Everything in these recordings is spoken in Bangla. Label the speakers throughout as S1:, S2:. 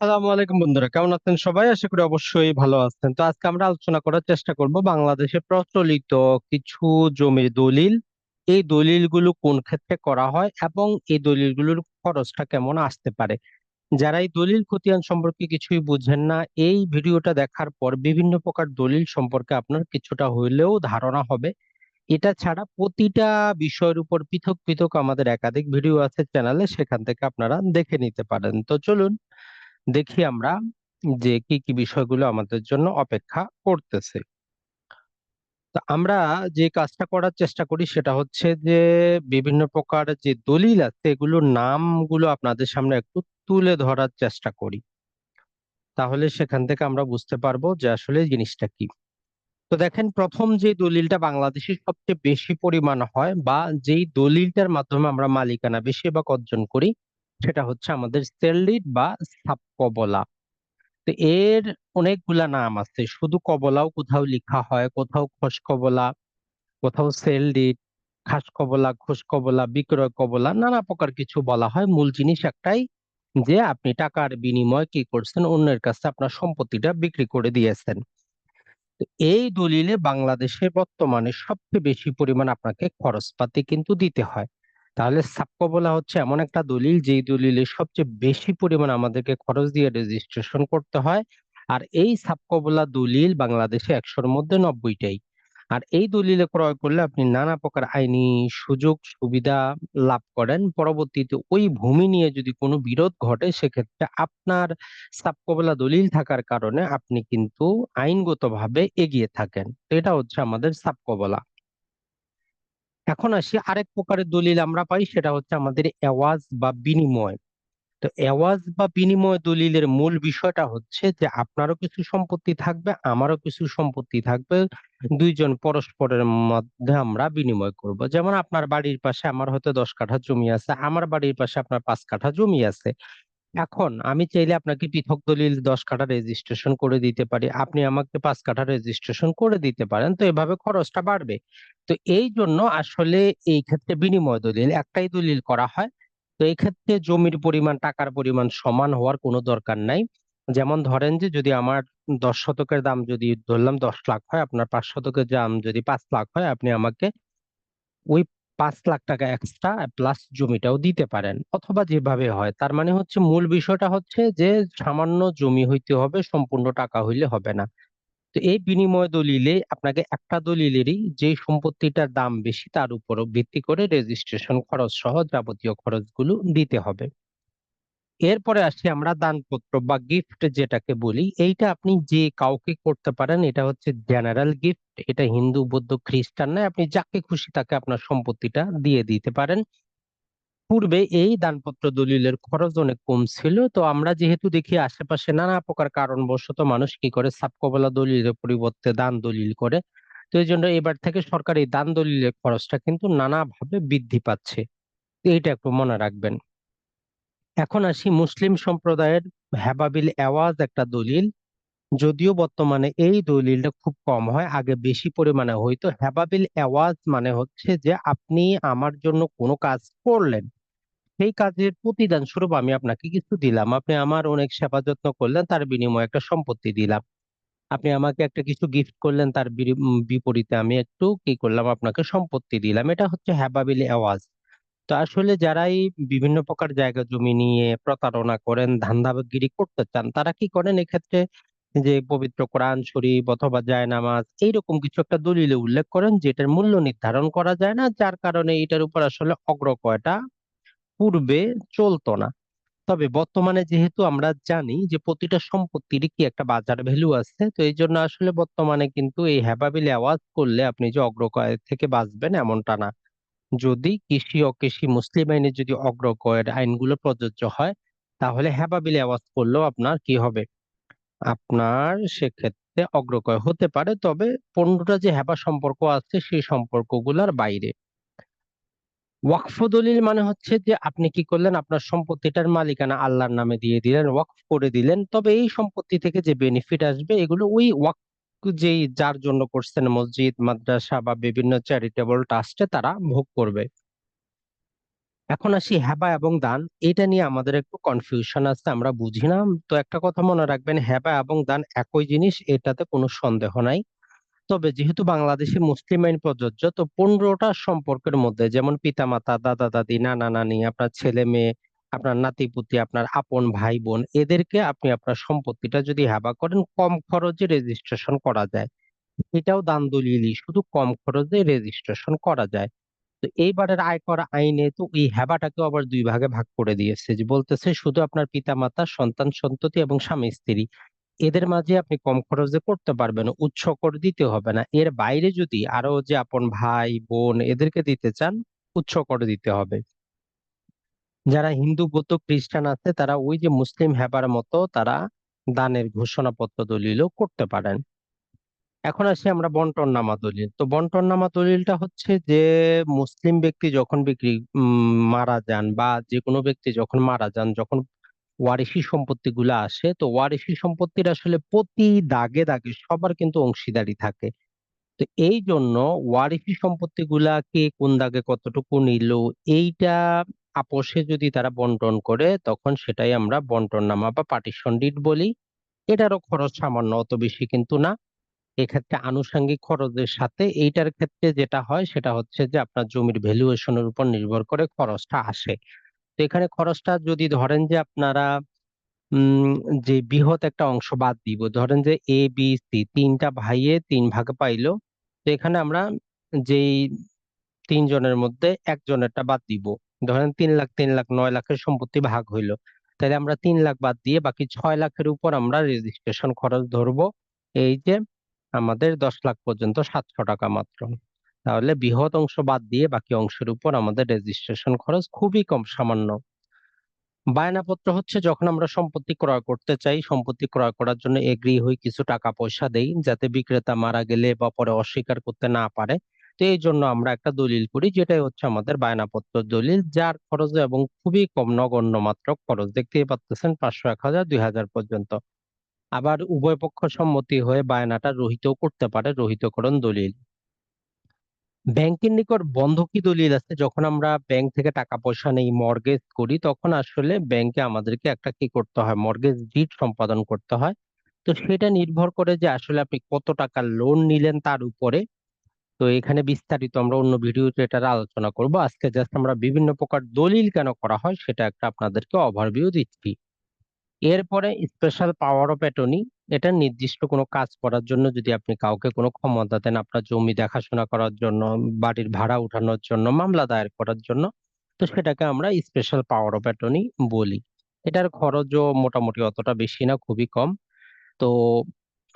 S1: আসসালামু আলাইকুম বন্ধুরা, কেমন আছেন সবাই? আশা করি অবশ্যই ভালো আছেন। তো আজকে আমরা আলোচনা করার চেষ্টা করব বাংলাদেশে প্রচলিত কিছু জমির দলিল। এই দলিলগুলো কোন ক্ষেত্রে করা হয় এবং এই দলিলগুলোর খরচটা কেমন আসতে পারে? যারা এই দলিল খতিয়ান সম্পর্কে কিছুই বুঝেন না, এই ভিডিওটা দেখার পর বিভিন্ন প্রকার দলিল সম্পর্কে আপনার কিছুটা হইলেও ধারণা হবে। এটা ছাড়া প্রতিটা বিষয়ের উপর পৃথক পৃথক আমাদের একাধিক ভিডিও আছে চ্যানেলে, সেখান থেকে আপনারা দেখে নিতে পারেন। তো চলুন দেখি আমরা যে কি কি বিষয়গুলো আমাদের জন্য অপেক্ষা করতেছে। তো আমরা যে কাজটা করার চেষ্টা করি সেটা হচ্ছে যে বিভিন্ন প্রকার যে দলিল আছে এগুলোর নামগুলো আপনাদের সামনে একটু তুলে ধরার চেষ্টা করি। তাহলে সেখান থেকে আমরা বুঝতে পারব যে আসলে জিনিসটা কি। তো দেখেন, প্রথম যে দলিলটা বাংলাদেশে সবচেয়ে বেশি পরিমাণ হয় বা যেই দলিলটার মাধ্যমে আমরা মালিকানা বেশিরভাগ অর্জন করি সেটা হচ্ছে আমাদের সেলডিড বা সাবকবলা। তো এর অনেকগুলা নাম আছে। শুধু কবলাও কোথাও লিখা হয়, কোথাও খোশ কবলা কোথাও সেলডিট খাস কবলা খোশ কবলা বিক্রয় কবলা, নানা প্রকার কিছু বলা হয়। মূল জিনিস একটাই যে আপনি টাকার বিনিময় কি করছেন, অন্যের কাছে আপনার সম্পত্তিটা বিক্রি করে দিয়েছেন। এই দলিলে বাংলাদেশে বর্তমানে সবচেয়ে বেশি পরিমাণ আপনাকে খরচপাতি কিন্তু দিতে হয়। তাহলে সাবকবলা হচ্ছে এমন একটা দলিল, যেই দলিলে সবচেয়ে বেশি পরিমাণ আমাদেরকে খরচ দিয়ে রেজিস্ট্রেশন করতে হয়। আর এই সাবকবলা দলিল বাংলাদেশে একশোর মধ্যে নব্বইটাই। আর এই দলিলে ক্রয় করলে আপনি নানা প্রকার আইনি সুযোগ, সুবিধা লাভ করেন। পরবর্তীতে ওই ভূমি নিয়ে যদি কোনো বিরোধ ঘটে, সেক্ষেত্রে আপনার সাবকবলা দলিল থাকার কারণে আপনি কিন্তু আইনগতভাবে এগিয়ে থাকেন। এটা হচ্ছে আমাদের সাবকবলা এখন আসি আরেক প্রকারের দলিল আমরা পাই, সেটা হচ্ছে আমাদের এওয়াজ বা বিনিময়। তো এওয়াজ বা বিনিময় দলিলের মূল বিষয়টা হচ্ছে যে আপনারও কিছু সম্পত্তি থাকবে, আমারও কিছু সম্পত্তি থাকবে, দুইজন পরস্পরের মধ্যে আমরা বিনিময় করব। যেমন আপনার বাড়ির পাশে আমার হয়তো দশ কাঠা জমি আছে, আমার বাড়ির পাশে আপনার পাঁচ কাঠা জমি আছে। এখন আমি চাইলে আপনাকে পৃথক দলিল দশ কাঠা রেজিস্ট্রেশন করে দিতে পারি। আপনি আমাকে পাঁচ কাঠা রেজিস্ট্রেশন করে দিতে পারেন। তো এভাবে খরচটা বাড়বে। তো এই জন্য আসলে এই ক্ষেত্রে বিনিময় দলিল, একটাই দলিল করা হয়। তো এই ক্ষেত্রে জমির পরিমাণ, টাকার পরিমাণ সমান হওয়ার কোনো দরকার নাই। যেমন ধরেন যে যদি আমার দশ শতকের দাম যদি ধরলাম দশ লাখ হয়, আপনার পাঁচ শতকের দাম যদি পাঁচ লাখ হয়, আপনি আমাকে ওই পাঁচ লাখ টাকা এক্সট্রা প্লাস জমিটাও দিতে পারেন, অথবা যেভাবে হয়। তার মানে হচ্ছে মূল বিষয়টা হচ্ছে যে, সামান্য জমি হইতে হবে, সম্পূর্ণ টাকা হইলে হবে না। তো এই বিনিময় দলিলে আপনাকে একটা দলিলেরই যে সম্পত্তিটার দাম বেশি, তার উপর ভিত্তি করে রেজিস্ট্রেশন খরচ সহ যাবতীয় খরচগুলো দিতে হবে। এরপরে আসি আমরা দানপত্র বা গিফট যেটাকে বলি, এইটা আপনি যে কাউকে করতে পারেন, এটা হচ্ছে জেনারেল গিফট এটা হিন্দু, বৌদ্ধ, খ্রিস্টান নয়, আপনি যাকে খুশি তাকে আপনার সম্পত্তিটা দিয়ে দিতে পারেন। পূর্বে এই দানপত্র দলিলের খরচ অনেক কম ছিল, তো আমরা যেহেতু দেখি আশেপাশে নানা প্রকার কারণবশত মানুষ কি করে সাবকবলা দলিলের পরিবর্তে দান দলিল করে, তো এই জন্য এবার থেকে সরকার এই দান দলিলের খরচটা কিন্তু নানাভাবে বৃদ্ধি পাচ্ছে। তো এইটা একটু মনে রাখবেন। এখন আসি মুসলিম সম্প্রদায়ের হ্যাবাবিল এওয়াজ একটা দলিল। যদিও বর্তমানে এই দলিলটা খুব কম হয়, আগে বেশি পরিমাণে হইতো। হ্যাবাবিল এওয়াজ মানে হচ্ছে যে আপনি আমার জন্য কোনো কাজ করলেন। সেই কাজের প্রতিদান স্বরূপ আমি আপনাকে কিছু দিলাম। আপনি আমার অনেক সেবা যত্ন করলেন, তার বিনিময়ে একটা সম্পত্তি দিলাম। আপনি আমাকে একটা কিছু গিফট করলেন, তার বিপরীতে আমি একটু কি করলাম, আপনাকে সম্পত্তি দিলাম। এটা হচ্ছে হেবাবিল এওয়াজ তো আসলে যারাই বিভিন্ন প্রকার জায়গা জমি নিয়ে প্রতারণা করেন, ধান্দাবাগিরি করতে চান, তারা কি করেন? এক্ষেত্রে যে পবিত্র কোরআন শরীফ অথবা জায়নামাজ এইরকম কিছু একটা দলিলে উল্লেখ করেন যেটার মূল্য নির্ধারণ করা যায় না, যার কারণে এটার উপর আসলে অগ্রক্রয়টা পূর্বে চলতো না। তবে বর্তমানে যেহেতু আমরা জানি যে প্রতিটা সম্পত্তিরই কি একটা বাজার ভ্যালু আছে, তো এই জন্য আসলে বর্তমানে কিন্তু এই হেবাবিল আওয়াজ করলে আপনি যে অগ্রক্রয় থেকে বাঁচবেন এমনটা না। যদি কৃষি অকৃষি মুসলিম আইনে যদি অগ্রক্রয়ের আইনগুলো প্রযোজ্য হয়, তাহলে হেবাবিল আওয়াজ করলেও আপনার কি হবে? আপনার সেক্ষেত্রে অগ্রক্রয় হতে পারে, তবে পণ্যটা যে হেবা সম্পর্ক আছে, সেই সম্পর্কগুলোর বাইরে। ওয়াকফ দলিল মানে হচ্ছে যে আপনি কি করলেন, আপনার সম্পত্তিটার মালিকানা আল্লাহর নামে দিয়ে দিলেন, ওয়াকফ করে দিলেন, তবে এই সম্পত্তি থেকে যে বেনিফিট আসবে, এগুলো ওই ওয়াকফ যেই যার জন্য করছেন মসজিদ, মাদ্রাসা বা বিভিন্ন চ্যারিটেবল ট্রাস্টে তারা ভোগ করবে। এখন আসি হেবা এবং দান। এটা নিয়ে আমাদের একটু কনফিউশন আছে, আমরা বুঝি না। তো একটা কথা মনে রাখবেন হেবা এবং দান একই জিনিস, এটাতে কোনো সন্দেহ নাই। তবে যেহেতু বাংলাদেশে মুসলিম আইন প্রযোজ্য, তো পনেরোটা সম্পর্কের মধ্যে, যেমন পিতামাতা, দাদা, দাদি, নানা, নানি, আপনার ছেলে, মেয়ে আপনার নাতিপুতি, আপনার আপন ভাই বোন এদেরকে আপনি আপনার সম্পত্তিটা যদি হেবা করেন, কম খরচে রেজিস্ট্রেশন করা যায়। এটাও দান দলিলই শুধু কম খরচে রেজিস্ট্রেশন করা যায়। তো এইবারের আয়কর আইনে তো এই হেবাটাকেও আবার দুই ভাগে ভাগ করে দিয়েছে যে, বলতেছে শুধু আপনার পিতামাতা, সন্তান, সন্ততি এবং স্বামী, স্ত্রী, এদের মাঝে আপনি কম খরচে করতে পারবেন, উচ্চ কর দিতে হবে না। এর বাইরে যদি আরও যে আপন ভাই, বোন এদেরকে দিতে চান, উচ্চ কর দিতে হবে। যারা হিন্দু, বৌদ্ধ, খ্রিস্টান আছে, তারা ওই যে মুসলিম হেবার মতো তারা দানের ঘোষণাপত্র দলিলও করতে পারেন। এখন আসি আমরা বন্টননামা দলিল। তো বন্টননামা দলিলটা হচ্ছে যে, মুসলিম ব্যক্তি যখন বিক্রি মারা যান বা যে কোনো ব্যক্তি যখন মারা যান, যখন ওয়ারিশি সম্পত্তি গুলা আসে, তো ওয়ারিশি সম্পত্তির আসলে প্রতি দাগে দাগে সবার কিন্তু অংশীদারি থাকে। তো এই জন্য ওয়ারিশি সম্পত্তি গুলা কে কোন দাগে কতটুকু নিল, এইটা আপোষে যদি তারা বন্টন করে, তখন সেটাই আমরা বন্টন নামা বা পার্টিশন ডিড বলি। এটারও খরচ সামান্য অত বেশি কিন্তু না। এক্ষেত্রে আনুষঙ্গিক খরচের সাথে এইটার ক্ষেত্রে যেটা হয়, সেটা হচ্ছে যে আপনার জমির ভ্যালুয়েশনের উপর নির্ভর করে খরচটা আসে। তো এখানে খরচটা যদি ধরেন যে আপনারা যে বৃহৎ একটা অংশ বাদ দিব, ধরেন যে এ বি সি তিনটা ভাইয়ে তিন ভাগ পাইলো, তো এখানে আমরা যেই তিনজনের মধ্যে একজনেরটা বাদ দিব। ধরেন তিন লাখ তিন লাখ, নয় লাখের সম্পত্তি ভাগ হইল। তাহলে আমরা তিন লাখ বাদ দিয়ে বাকি ছয় লাখের উপর আমরা রেজিস্ট্রেশন খরচ ধরবো এই যে আমাদের দশ লাখ পর্যন্ত সাতশো টাকা মাত্র। তাহলে বৃহৎ অংশ বাদ দিয়ে বাকি অংশের উপর আমাদের রেজিস্ট্রেশন খরচ খুবই কম, সামান্য। বায়নাপত্র হচ্ছে যখন আমরা সম্পত্তি ক্রয় করতে চাই, সম্পত্তি ক্রয় করার জন্য এগ্রি হই কিছু টাকা পয়সা দেই, যাতে বিক্রেতা মারা গেলে বা পরে অস্বীকার করতে না পারে। তো এই জন্য আমরা একটা দলিল করি যেটাই হচ্ছে আমাদের বায়নাপত্র দলিল, যার খরচ এবং খুবই কম নগণ্য মাত্র খরচ। দেখতেই পাচ্ছেন পাঁচশো এক হাজার দুই হাজার পর্যন্ত। আবার উভয় পক্ষ সম্মতি হয়ে বায়নাটা রহিতও করতে পারে, রহিতকরণ দলিল। ব্যাংকের নিকট বন্ধকি দলিল আছে? যখন আমরা ব্যাংক থেকে টাকা পয়সা নেই, মর্গেজ করি, তখন আসলে ব্যাংকে আমাদেরকে একটা কি করতে হয়? মর্গেজ ডিড সম্পাদন করতে হয়। তো সেটা নির্ভর করে যে আসলে আপনি কত টাকা লোন নিলেন তার উপরে। তো এখানে বিস্তারিত আমরা অন্য ভিডিওতে এটার আলোচনা করব। আজকে জাস্ট আমরা বিভিন্ন প্রকার দলিল কেন করা হয় সেটা একটা আপনাদেরকে ওভারভিউ দিচ্ছি। এরপরে স্পেশাল পাওয়ার অফ অ্যাটর্নি এটা নির্দিষ্ট কোনো কাজ করার জন্য যদি আপনি কাউকে কোনো ক্ষমতা দেন আপনার জমি দেখাশোনা করার জন্য বাড়ির ভাড়া উঠানোর জন্য মামলা দায়ের করার জন্য তো সেটাকে আমরা স্পেশাল পাওয়ার অফ অ্যাটর্নি বলি। এটার খরচও মোটামুটি অতটা বেশি না খুবই কম। তো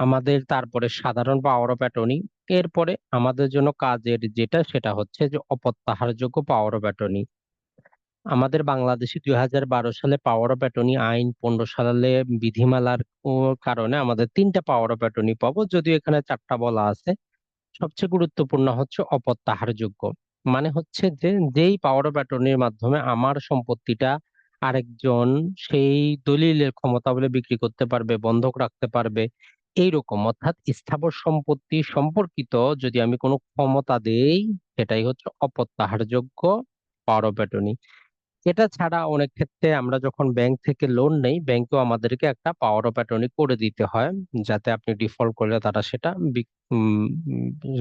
S1: আমাদের তারপরে সাধারণ পাওয়ার অফ অ্যাটর্নি এরপরে আমাদের জন্য কাজের যেটা সেটা হচ্ছে যে অপ্রত্যাহারযোগ্য পাওয়ার অফ অ্যাটর্নি আমাদের বাংলাদেশে দুই হাজার বারো সালে পাওয়ার অফ অ্যাটর্নি আইন, পনেরো সালে বিধিমালার কারণে আমাদের তিনটা পাওয়ার অফ অ্যাটর্নি পাবো, যদিও এখানে চারটা বলা আছে। সবচেয়ে গুরুত্বপূর্ণ হচ্ছে অপ্রত্যাহারযোগ্য মানে হচ্ছে যে যেই পাওয়ার অফ অ্যাটর্নির মাধ্যমে আমার সম্পত্তিটা আরেকজন সেই দলিলের ক্ষমতা বলে বিক্রি করতে পারবে, বন্ধক রাখতে পারবে এইরকম। অর্থাৎ স্থাবর সম্পত্তি সম্পর্কিত যদি আমি কোনো ক্ষমতা দেই, সেটাই হচ্ছে অপ্রত্যাহারযোগ্য পাওয়ার অফ অ্যাটর্নি এটা ছাড়া অনেক ক্ষেত্রে আমরা যখন ব্যাংক থেকে লোন নেই, ব্যাংকেও আমাদেরকে একটা পাওয়ার অফ অ্যাটর্নি করে দিতে হয়, যাতে আপনি ডিফল্ট করলে তারা সেটা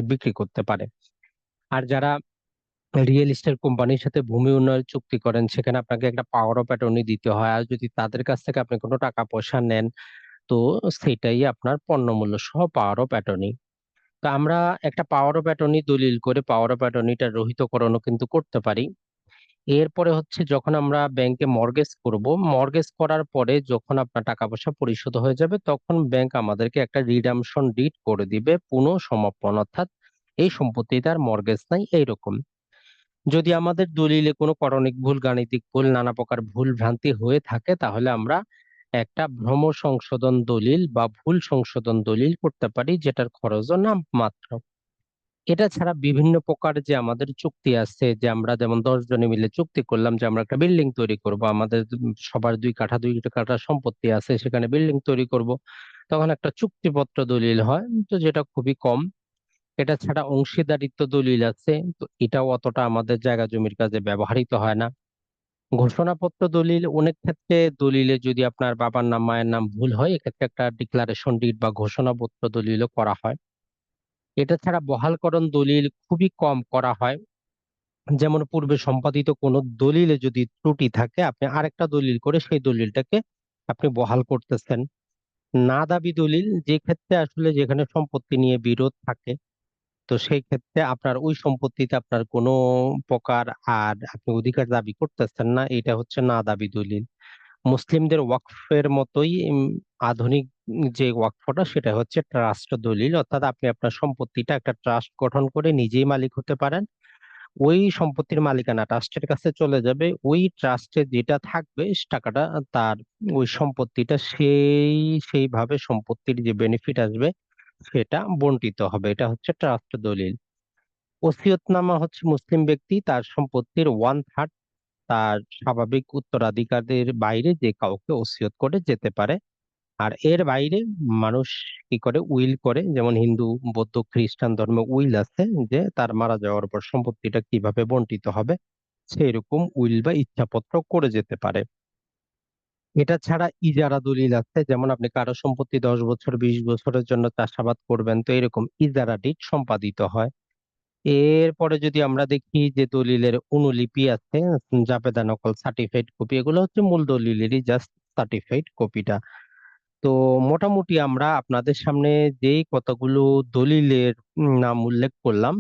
S1: বিক্রি করতে পারে। আর যারা রিয়েল এস্টেট কোম্পানির সাথে ভূমি উন্নয়ন চুক্তি করেন, সেখানে আপনাকে একটা পাওয়ার অফ অ্যাটর্নি দিতে হয়। আর যদি তাদের কাছ থেকে আপনি কোনো টাকা পয়সা নেন তো সেটাই আপনার পণ্যমূল্য সহ পাওয়ার অফ অ্যাটর্নি তো আমরা একটা পাওয়ার অফ অ্যাটর্নি দলিল করে পাওয়ার অফ অ্যাটর্নিটা রহিতকরণও কিন্তু করতে পারি। এরপরে হচ্ছে যখন আমরা ব্যাংকে মর্গেজ করব মর্গেজ করার পরে যখন আপনার টাকা পয়সা পরিশোধ হয়ে যাবে, তখন ব্যাংক আমাদেরকে একটা রিডামশন ডিড করে দিবে, পুনঃ সমাপন, অর্থাৎ এই সম্পত্তিতে আর মর্গেজ নাই, এইরকম। যদি আমাদের দলিলে কোনো করণিক ভুল, গাণিতিক ভুল, নানা প্রকার ভুল ভ্রান্তি হয়ে থাকে, তাহলে আমরা একটা ভ্রম সংশোধন দলিল বা ভুল সংশোধন দলিল করতে পারি, যেটার খরচও নাম মাত্র। এটা ছাড়া বিভিন্ন প্রকার যে আমাদের চুক্তি আছে, যে আমরা যেমন দশ জনে মিলে চুক্তি করলাম যে আমরা একটা বিল্ডিং তৈরি করব, আমাদের সবার দুই কাঠা দুই কাঠা সম্পত্তি আছে, সেখানে বিল্ডিং তৈরি করব, তখন একটা চুক্তিপত্র দলিল হয়, তো যেটা খুবই কম। এটা ছাড়া অংশীদারিত্ব দলিল আছে, তো এটাও অতটা আমাদের জায়গা জমির কাজে ব্যবহৃত হয় না। ঘোষণাপত্র দলিল, অনেক ক্ষেত্রে দলিলে যদি আপনার বাবার নাম, মায়ের নাম ভুল হয়, এক্ষেত্রে একটা ডিক্লারেশন ডিড বা ঘোষণাপত্র দলিলও করা হয়। এটা ছাড়া বহালকরণ দলিল খুবই কম করা হয়। যেমন পূর্বে সম্পাদিত কোনো দলিলে যদি ত্রুটি থাকে, আপনি আরেকটা দলিল করে সেই দলিলটাকে আপনি বহাল করতেছেন। না দাবি দলিল, যে ক্ষেত্রে আসলে যেখানে সম্পত্তি নিয়ে বিরোধ থাকে তো সেই ক্ষেত্রে আপনার ওই সম্পত্তিতে আপনার কোনো প্রকার আর আপনি অধিকার দাবি করতেছেন না এটা হচ্ছে না দাবি দলিল। মুসলিমদের ওয়াকফের মতোই উম, আধুনিক যে ওয়াকফটা সেটা হচ্ছে ট্রাস্ট দলিল। অর্থাৎ আপনি আপনার সম্পত্তিটা একটা ট্রাস্ট গঠন করে নিজেই মালিক হতে পারেন। ওই সম্পত্তির মালিকানা ট্রাস্টের কাছে চলে যাবে। ওই ট্রাস্টে যেটা থাকবে টাকাটা তার ওই সম্পত্তিটা সেই সেইভাবে সম্পত্তির যে বেনিফিট আসবে সেটা বন্টিত হবে। এটা হচ্ছে ট্রাস্ট দলিল। ওসিয়তনামা হচ্ছে মুসলিম ব্যক্তি তার সম্পত্তির ওয়ান থার্ড তার স্বাভাবিক উত্তরাধিকারীদের বাইরে যে কাউকে ওসিয়ত করে যেতে পারে। আর এর বাইরে মানুষ কি করে? উইল করে। যেমন হিন্দু, বৌদ্ধ, খ্রিস্টান ধর্মে উইল আছে যে তার মারা যাওয়ার পর সম্পত্তিটা কীভাবে বন্টিত হবে? সেই রকম উইল বা ইচ্ছাপত্র করে যেতে পারে। এটা ছাড়া ইজারা দলিল আছে। যেমন আপনি কারও সম্পত্তি দশ বছর, বিশ বছরের জন্য চাষাবাদ করবেন, তো এরকম ইজারা ডিড সম্পাদিত হয়। এরপরে যদি আমরা দেখি যে দলিলের অনুলিপি আছে, জাবেদা নকল সার্টিফাইড কপি এগুলো হচ্ছে মূল দলিলেরই জাস্ট সার্টিফাইড কপিটা তো মোটামুটি আমরা আপনাদের সামনে যেই কতগুলো দলিলের নাম উল্লেখ করলাম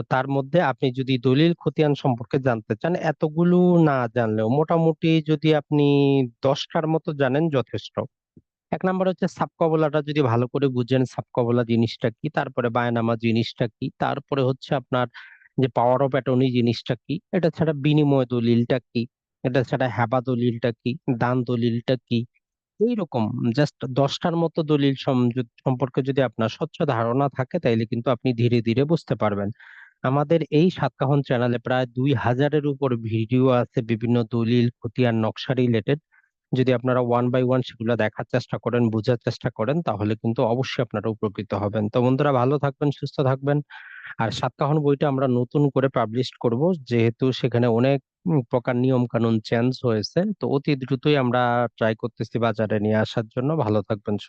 S1: তো তার মধ্যে আপনি যদি দলিল খতিয়ান সম্পর্কে জানতে চান, এতগুলো না জানলেও মোটামুটি যদি আপনি দশটার মতো জানেন যথেষ্ট। এক নাম্বার হচ্ছে সাবকবলাটা যদি ভালো করে বুঝেন সাবকবলা জিনিসটা কি, তারপরে বায়নামা জিনিসটা কি, তারপরে হচ্ছে আপনার যে পাওয়ার অফ অ্যাটর্নি জিনিসটা কি, এটা ছাড়া বিনিময় দলিলটা কি, এটা ছাড়া হ্যাবা দলিলটা কি, দান দলিলটা কি, এইরকম জাস্ট দশটার মতো দলিল সম- সম্পর্কে যদি আপনার স্বচ্ছ ধারণা থাকে, তাইলে কিন্তু আপনি ধীরে ধীরে বুঝতে পারবেন। আমাদের এই সাতকাহন চ্যানেলে প্রায় দুই হাজারের উপর ভিডিও আছে বিভিন্ন দলিল খতিয়ান নকশা রিলেটেড যদি আপনারা ওয়ান বাই ওয়ান সেগুলো দেখার চেষ্টা করেন, বোঝার চেষ্টা করেন, তাহলে কিন্তু অবশ্যই আপনারা উপকৃত হবেন। তো বন্ধুরা ভালো থাকবেন, সুস্থ থাকবেন। আর সাতকাহন বইটা আমরা নতুন করে পাবলিশ করব, যেহেতু সেখানে অনেক প্রকার নিয়ম কানুন চেঞ্জ হয়েছে। তো অতি দ্রুতই আমরা ট্রাই করতেছি বাজারে নিয়ে আসার জন্য। ভালো থাকবেন সবাই